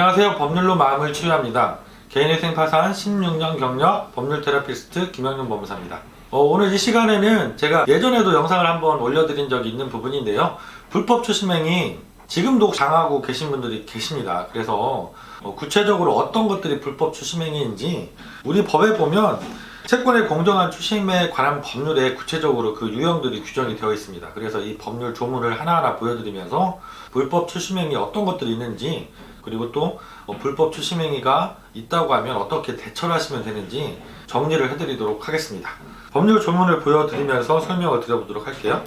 안녕하세요. 법률로 마음을 치유합니다. 개인회생 파산 16년 경력 법률 테라피스트 김영윤 법무사입니다. 어, 오늘 이 시간에는 제가 예전에도 영상을 한번 올려드린 적이 있는 부분인데요. 불법 추심행위 지금도 당하고 계신 분들이 계십니다. 그래서 어, 구체적으로 어떤 것들이 불법 추심행위인지 우리 법에 보면 채권의 공정한 추심에 관한 법률에 구체적으로 그 유형들이 규정이 되어 있습니다. 그래서 이 법률 조문을 하나하나 보여드리면서 불법 추심행위 어떤 것들이 있는지 그리고 또 어, 불법 추심행위가 있다고 하면 어떻게 대처를 하시면 되는지 정리를 해드리도록 하겠습니다. 법률 조문을 보여드리면서 설명을 드려보도록 할게요.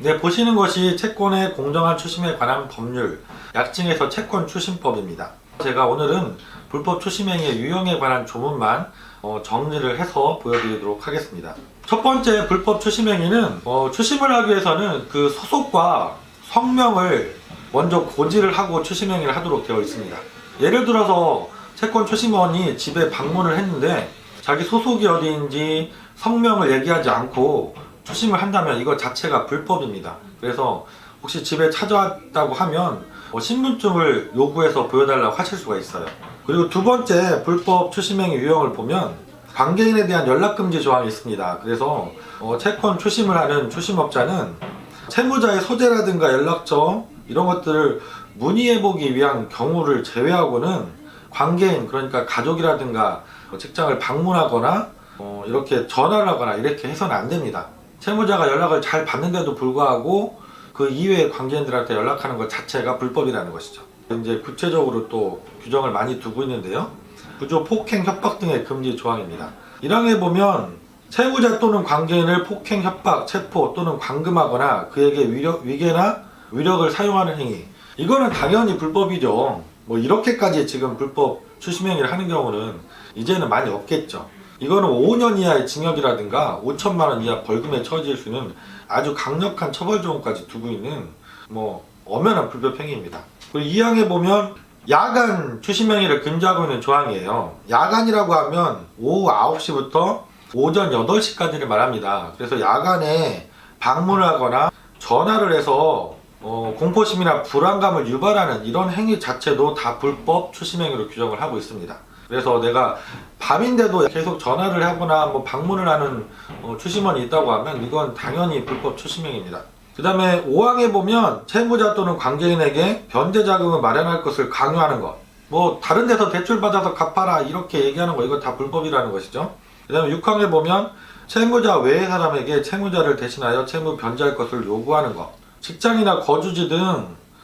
네, 보시는 것이 채권의 공정한 추심에 관한 법률, 약칭해서 채권 추심법입니다. 제가 오늘은 불법 추심행위의 유형에 관한 조문만 어, 정리를 해서 보여드리도록 하겠습니다. 첫 번째 불법 추심행위는 어, 추심을 하기 위해서는 그 소속과 성명을 먼저 고지를 하고 추심행위를 하도록 되어 있습니다. 예를 들어서 채권 추심원이 집에 방문을 했는데 자기 소속이 어디인지 성명을 얘기하지 않고 추심을 한다면 이거 자체가 불법입니다. 그래서 혹시 집에 찾아왔다고 하면 뭐 신분증을 요구해서 보여달라고 하실 수가 있어요. 그리고 두 번째 불법 추심행위 유형을 보면 관계인에 대한 연락금지 조항이 있습니다. 그래서 어, 채권 추심을 하는 추심업자는 채무자의 소재라든가 연락처 이런 것들을 문의해보기 위한 경우를 제외하고는 관계인 그러니까 가족이라든가 뭐 직장을 방문하거나 어, 이렇게 전화를 하거나 이렇게 해서는 안 됩니다. 채무자가 연락을 잘 받는데도 불구하고 그 이외의 관계인들한테 연락하는 것 자체가 불법이라는 것이죠. 이제 구체적으로 또 규정을 많이 두고 있는데요. 구조 폭행, 협박 등의 금지 조항입니다. 1항에 보면 채무자 또는 관계인을 폭행, 협박, 체포 또는 감금하거나 그에게 위력, 위계나 위력을 사용하는 행위. 이거는 당연히 불법이죠. 뭐 이렇게까지 지금 불법 추심행위를 하는 경우는 이제는 많이 없겠죠. 이거는 5년 이하의 징역이라든가 5천만 원 이하 벌금에 처해질 수 있는 아주 강력한 처벌 조항까지 두고 있는 뭐 엄연한 불법 행위입니다. 그리고 2항에 보면 야간 추심행위를 금지하고 있는 조항이에요. 야간이라고 하면 오후 9시부터 오전 8시까지를 말합니다. 그래서 야간에 방문을 하거나 전화를 해서 어, 공포심이나 불안감을 유발하는 이런 행위 자체도 다 불법 추심행위로 규정을 하고 있습니다. 그래서 내가 밤인데도 계속 전화를 하거나 뭐 방문을 하는 어, 추심원이 있다고 하면 이건 당연히 불법 추심행위입니다. 그 다음에 5항에 보면 채무자 또는 관계인에게 변제 자금을 마련할 것을 강요하는 것. 뭐 다른 데서 대출 받아서 갚아라 이렇게 얘기하는 거 이거 다 불법이라는 것이죠. 그 다음에 6항에 보면 채무자 외의 사람에게 채무자를 대신하여 채무 변제할 것을 요구하는 것. 직장이나 거주지 등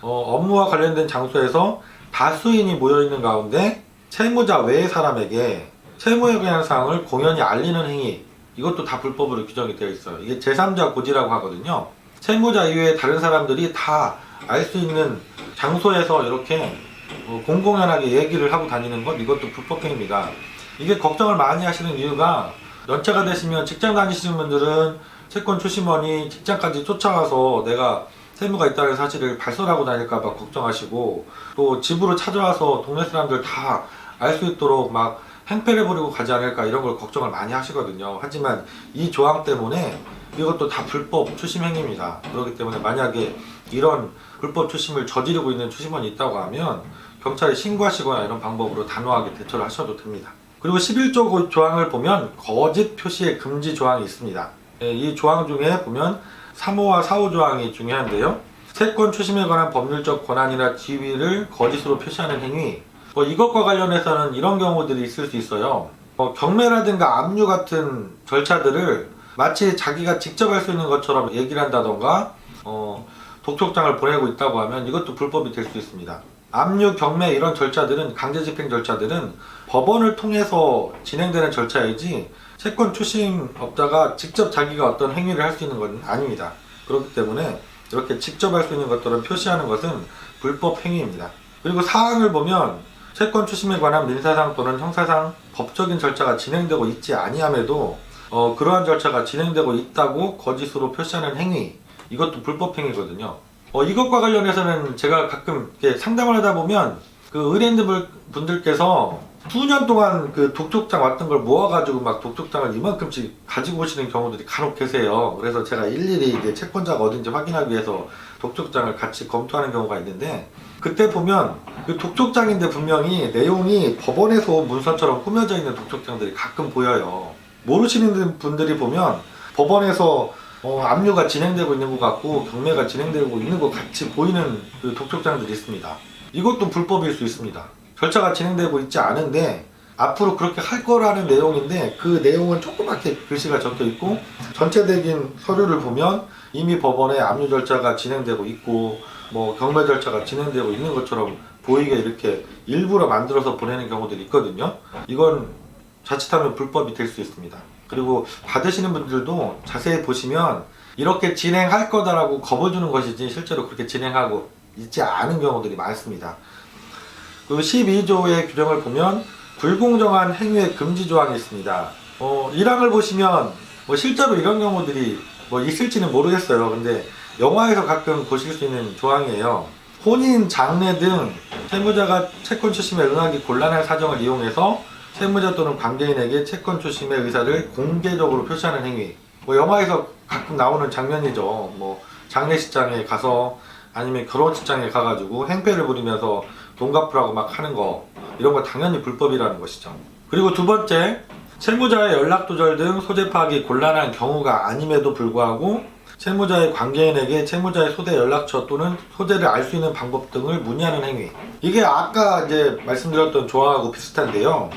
어, 업무와 관련된 장소에서 다수인이 모여 있는 가운데 채무자 외의 사람에게 채무에 관한 사항을 공연히 알리는 행위 이것도 다 불법으로 규정이 되어 있어요. 이게 제3자 고지라고 하거든요. 채무자 이외에 다른 사람들이 다 알 수 있는 장소에서 이렇게 어, 공공연하게 얘기를 하고 다니는 것 이것도 불법행위입니다. 이게 걱정을 많이 하시는 이유가 연차가 되시면 직장 다니시는 분들은 채권 추심원이 직장까지 쫓아와서 내가 세무가 있다는 사실을 발설하고 다닐까봐 걱정하시고 또 집으로 찾아와서 동네 사람들 다 알 수 있도록 막 행패를 부리고 가지 않을까 이런 걸 걱정을 많이 하시거든요. 하지만 이 조항 때문에 이것도 다 불법 추심 행위입니다. 그렇기 때문에 만약에 이런 불법 추심을 저지르고 있는 추심원이 있다고 하면 경찰에 신고하시거나 이런 방법으로 단호하게 대처를 하셔도 됩니다. 그리고 11조 조항을 보면 거짓 표시의 금지 조항이 있습니다. 예, 이 조항 중에 보면 3호와 4호 조항이 중요한데요. 채권 추심에 관한 법률적 권한이나 지위를 거짓으로 표시하는 행위. 뭐 이것과 관련해서는 이런 경우들이 있을 수 있어요. 뭐 경매라든가 압류 같은 절차들을 마치 자기가 직접 할 수 있는 것처럼 얘기를 한다던가 어, 독촉장을 보내고 있다고 하면 이것도 불법이 될 수 있습니다. 압류, 경매 이런 절차들은 강제 집행 절차들은 법원을 통해서 진행되는 절차이지 채권 추심업자가 직접 자기가 어떤 행위를 할 수 있는 건 아닙니다. 그렇기 때문에 이렇게 직접 할 수 있는 것들을 표시하는 것은 불법 행위입니다. 그리고 사항을 보면 채권 추심에 관한 민사상 또는 형사상 법적인 절차가 진행되고 있지 아니함에도 어, 그러한 절차가 진행되고 있다고 거짓으로 표시하는 행위 이것도 불법 행위거든요. 어, 이것과 관련해서는 제가 가끔 상담을 하다 보면 그 의뢰인들 분들께서 수년 동안 그 독촉장 왔던 걸 모아가지고 막 독촉장을 이만큼씩 가지고 오시는 경우들이 간혹 계세요. 그래서 제가 일일이 이제 채권자가 어딘지 확인하기 위해서 독촉장을 같이 검토하는 경우가 있는데 그때 보면 그 독촉장인데 분명히 내용이 법원에서 온 문서처럼 꾸며져 있는 독촉장들이 가끔 보여요. 모르시는 분들이 보면 법원에서 어, 압류가 진행되고 있는 것 같고 경매가 진행되고 있는 것 같이 보이는 그 독촉장들이 있습니다. 이것도 불법일 수 있습니다. 절차가 진행되고 있지 않은데 앞으로 그렇게 할 거라는 내용인데 그 내용은 조그맣게 글씨가 적혀 있고 전체적인 서류를 보면 이미 법원에 압류 절차가 진행되고 있고 뭐 경매 절차가 진행되고 있는 것처럼 보이게 이렇게 일부러 만들어서 보내는 경우들이 있거든요. 이건 자칫하면 불법이 될 수 있습니다. 그리고 받으시는 분들도 자세히 보시면 이렇게 진행할 거다라고 겁을 주는 것이지 실제로 그렇게 진행하고 있지 않은 경우들이 많습니다. 그 12조의 규정을 보면 불공정한 행위의 금지 조항이 있습니다. 어, 1항을 보시면 뭐 실제로 이런 경우들이 뭐 있을지는 모르겠어요. 근데 영화에서 가끔 보실 수 있는 조항이에요. 혼인, 장례 등 채무자가 채권 추심에 응하기 곤란한 사정을 이용해서 채무자 또는 관계인에게 채권 추심의 의사를 공개적으로 표시하는 행위. 뭐 영화에서 가끔 나오는 장면이죠. 뭐 장례식장에 가서 아니면 결혼식장에 가가지고 행패를 부리면서 돈 갚으라고 막 하는 거 이런 거 당연히 불법이라는 것이죠. 그리고 두 번째 채무자의 연락 조절 등 소재 파악이 곤란한 경우가 아님에도 불구하고 채무자의 관계인에게 채무자의 소대 연락처 또는 소재를 알 수 있는 방법 등을 문의하는 행위. 이게 아까 이제 말씀드렸던 조항하고 비슷한데요.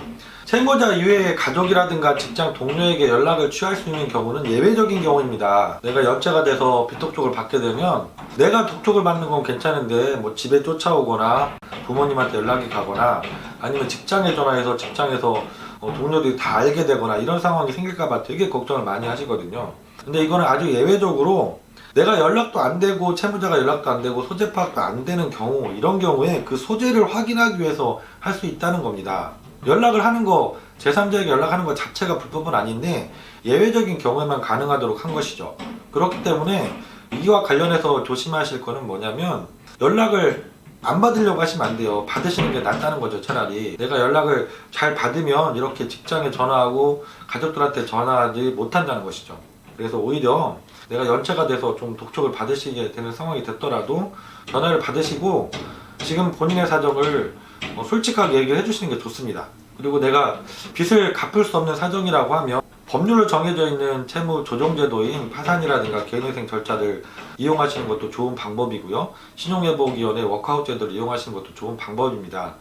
채무자 이외의 가족이라든가 직장 동료에게 연락을 취할 수 있는 경우는 예외적인 경우입니다. 내가 연체가 돼서 빚독촉을 받게 되면 내가 독촉을 받는 건 괜찮은데 뭐 집에 쫓아오거나 부모님한테 연락이 가거나 아니면 직장에 전화해서 직장에서 어, 동료들이 다 알게 되거나 이런 상황이 생길까봐 되게 걱정을 많이 하시거든요. 근데 이거는 아주 예외적으로 내가 연락도 안 되고 채무자가 연락도 안 되고 소재 파악도 안 되는 경우 이런 경우에 그 소재를 확인하기 위해서 할 수 있다는 겁니다. 연락을 하는 거 제3자에게 연락하는 것 자체가 불법은 아닌데 예외적인 경우에만 가능하도록 한 것이죠. 그렇기 때문에 이와 관련해서 조심하실 거는 뭐냐면 연락을 안 받으려고 하시면 안 돼요. 받으시는 게 낫다는 거죠, 차라리. 내가 연락을 잘 받으면 이렇게 직장에 전화하고 가족들한테 전화하지 못한다는 것이죠. 그래서 오히려 내가 연체가 돼서 좀 독촉을 받으시게 되는 상황이 됐더라도 전화를 받으시고 지금 본인의 사정을 어, 솔직하게 얘기를 해주시는 게 좋습니다. 그리고 내가 빚을 갚을 수 없는 사정이라고 하면 법률로 정해져 있는 채무 조정제도인 파산이라든가 개인회생 절차를 이용하시는 것도 좋은 방법이고요. 신용회복위원회 워크아웃 제도를 이용하시는 것도 좋은 방법입니다.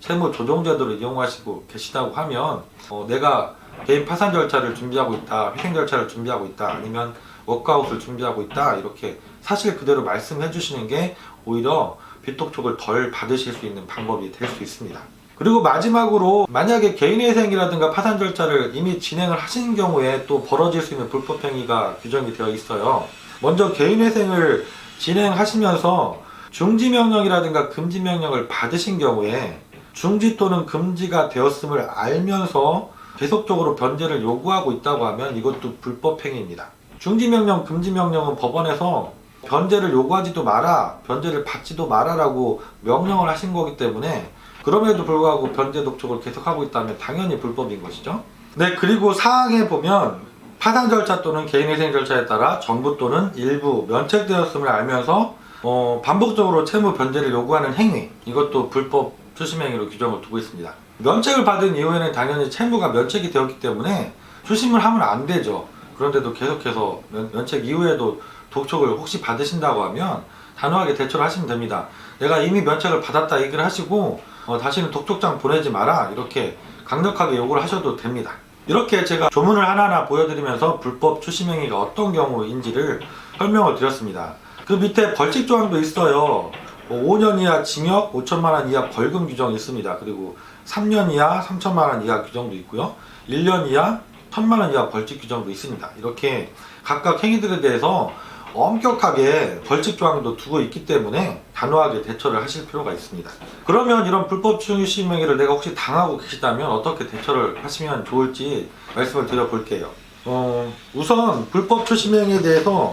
채무 조정제도를 이용하시고 계시다고 하면 어, 내가 개인 파산 절차를 준비하고 있다, 회생 절차를 준비하고 있다, 아니면 워크아웃을 준비하고 있다 이렇게 사실 그대로 말씀해 주시는 게 오히려 빚독촉을 덜 받으실 수 있는 방법이 될 수 있습니다. 그리고 마지막으로 만약에 개인회생이라든가 파산 절차를 이미 진행을 하신 경우에 또 벌어질 수 있는 불법 행위가 규정이 되어 있어요. 먼저 개인회생을 진행하시면서 중지명령이라든가 금지명령을 받으신 경우에 중지 또는 금지가 되었음을 알면서 계속적으로 변제를 요구하고 있다고 하면 이것도 불법 행위입니다. 중지명령, 금지명령은 법원에서 변제를 요구하지도 마라, 변제를 받지도 마라라고 명령을 하신 거기 때문에 그럼에도 불구하고 변제 독촉을 계속하고 있다면 당연히 불법인 것이죠. 네, 그리고 사항에 보면 파산 절차 또는 개인회생 절차에 따라 전부 또는 일부 면책되었음을 알면서 어, 반복적으로 채무 변제를 요구하는 행위 이것도 불법 추심 행위로 규정을 두고 있습니다. 면책을 받은 이후에는 당연히 채무가 면책이 되었기 때문에 추심을 하면 안 되죠. 그런데도 계속해서 면, 면책 이후에도 독촉을 혹시 받으신다고 하면 단호하게 대처를 하시면 됩니다. 내가 이미 면책을 받았다 얘기를 하시고 어, 다시는 독촉장 보내지 마라 이렇게 강력하게 요구를 하셔도 됩니다. 이렇게 제가 조문을 하나하나 보여드리면서 불법 추심행위가 어떤 경우인지를 설명을 드렸습니다. 그 밑에 벌칙 조항도 있어요. 뭐 5년 이하 징역, 5천만 원 이하 벌금 규정이 있습니다. 그리고 3년 이하 3천만 원 이하 규정도 있고요. 1년 이하 1천만 원 이하 벌칙 규정도 있습니다. 이렇게 각각 행위들에 대해서 엄격하게 벌칙 조항도 두고 있기 때문에 단호하게 대처를 하실 필요가 있습니다. 그러면 이런 불법 추심 행위를 내가 혹시 당하고 계시다면 어떻게 대처를 하시면 좋을지 말씀을 드려볼게요. 어, 우선 불법 행위에 대해서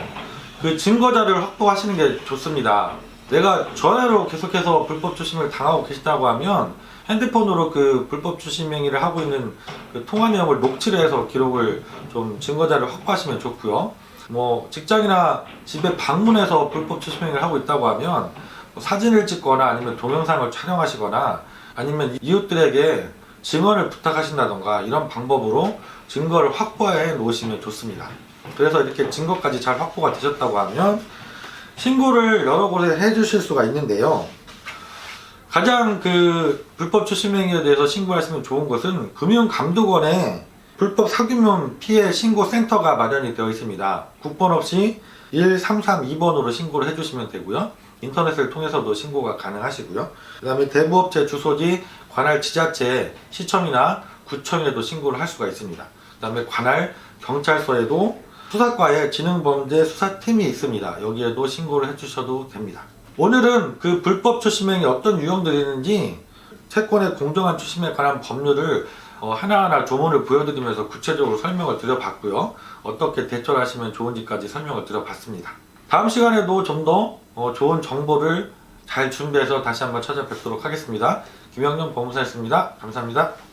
그 증거 자료를 확보하시는 게 좋습니다. 내가 전화로 계속해서 불법 추심을 당하고 계시다고 하면 핸드폰으로 그 불법 행위를 하고 있는 그 통화 내용을 녹취를 해서 기록을 좀 증거자를 확보하시면 좋고요. 뭐 직장이나 집에 방문해서 불법 추심 행위를 하고 있다고 하면 뭐 사진을 찍거나 아니면 동영상을 촬영하시거나 아니면 이웃들에게 증언을 부탁하신다던가 이런 방법으로 증거를 확보해 놓으시면 좋습니다. 그래서 이렇게 증거까지 잘 확보가 되셨다고 하면 신고를 여러 곳에 해 주실 수가 있는데요. 가장 그 불법 추심 행위에 대해서 신고하시면 좋은 것은 금융감독원에 불법 사기면 피해 신고 센터가 마련이 되어 있습니다. 국번 없이 1332번으로 신고를 해주시면 되고요. 인터넷을 통해서도 신고가 가능하시고요. 그 다음에 대부업체 주소지 관할 지자체 시청이나 구청에도 신고를 할 수가 있습니다. 그 다음에 관할 경찰서에도 수사과에 지능범죄 수사팀이 있습니다. 여기에도 신고를 해주셔도 됩니다. 오늘은 그 불법 추심행위 어떤 유형들이 있는지 채권의 공정한 추심에 관한 법률을 어, 하나하나 조문을 보여드리면서 구체적으로 설명을 드려봤고요. 어떻게 대처를 하시면 좋은지까지 설명을 드려봤습니다. 다음 시간에도 좀더 어, 좋은 정보를 잘 준비해서 다시 한번 찾아뵙도록 하겠습니다. 김영준 법무사였습니다. 감사합니다.